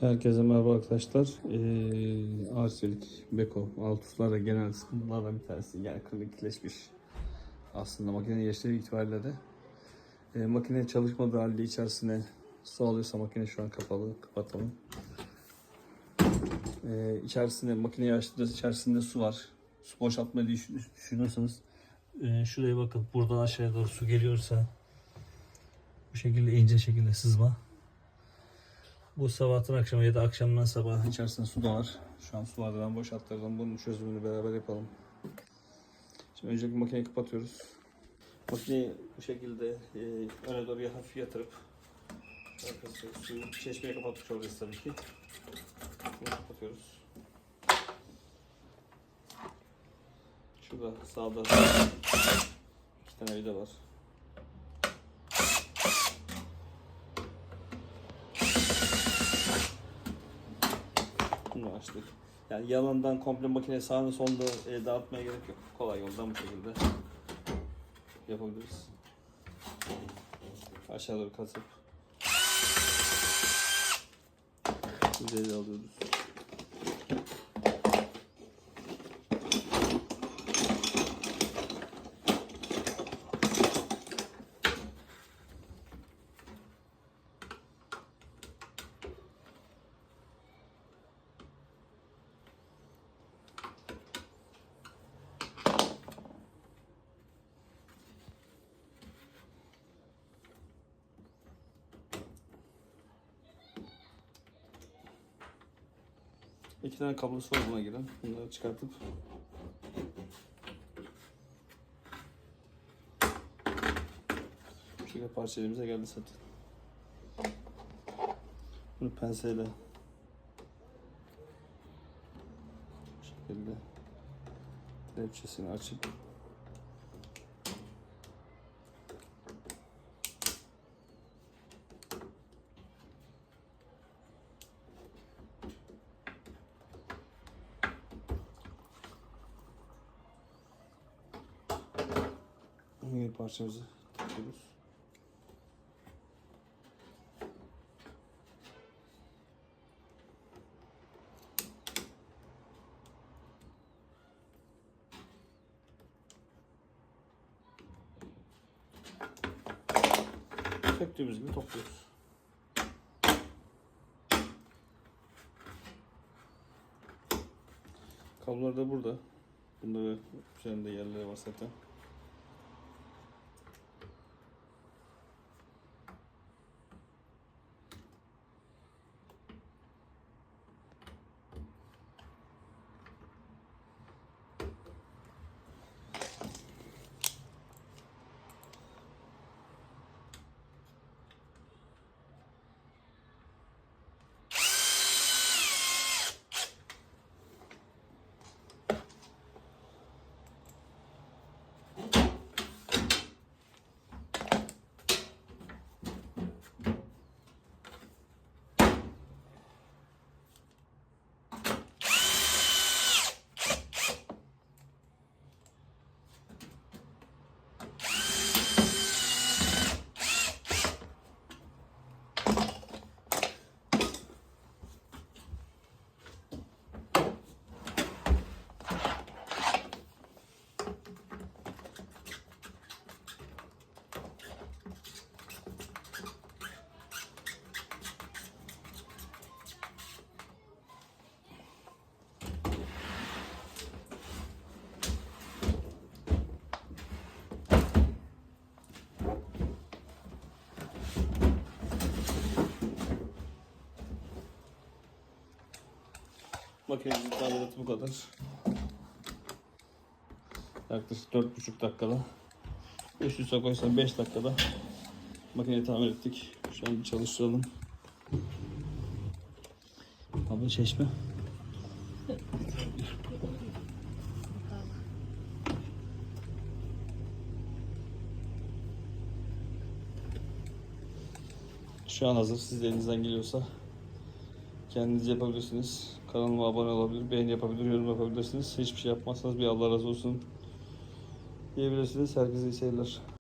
Herkese merhaba arkadaşlar. Ee, Arçelik, Beko, Altus'larda genel sıkıntılardan bir tanesi. Yani kronikleşmiş. Aslında makinenin yaşları itibariyle de. Ee, makine çalışmadığı halde içerisine su alıyorsa makine şu an kapalı. Kapatalım. Ee, içerisinde makineyi açtığınızda içerisinde su var. Su boşaltmayı düşün- düşünüyorsanız ee, şuraya bakın. Buradan aşağıya doğru su geliyorsa bu şekilde ince şekilde sızma. Bu sabahtan akşama ya da akşamdan sabah içerisinde su da var. Şu an su vardı ben boşalttırdım. Bunun çözümünü beraber yapalım. Şimdi öncelikle makineyi kapatıyoruz. Makineyi bu şekilde e, öne doğru hafif yatırıp arkasını suyu çeşmeye kapatmış olacağız tabii ki. Bunu kapatıyoruz. Şurada sağda iki tane vida var. Açtık. Yani yalandan komple makine sağını solunu e, dağıtmaya gerek yok. Kolay yoldan bu şekilde yapabiliriz. Aşağı doğru kasıp üzeri alıyoruz. İki tane kablosu var buna giren. Bunları çıkartıp bu şekilde parça elimize geldi zaten. Bunu penseyle bu şekilde kelepçesini açıp yeni parçamızı takıyoruz. Söktüğümüz gibi topluyoruz. Kablolar da burada. Bunda da üzerinde yerleri var zaten. Makinemizin tamiratı bu kadar. Yaklaşık 4,5 dakikada. Üst üste koysan 5 dakikada makineyi tamir ettik. Şu an çalıştıralım. Abla çeşme. Şu an hazır. Siz de elinizden geliyorsa kendiniz yapabilirsiniz. Kanalıma abone olabilir, beğeni yapabilir, yorum yapabilirsiniz. Hiçbir şey yapmazsanız bir Allah razı olsun diyebilirsiniz. Herkese iyi seyirler.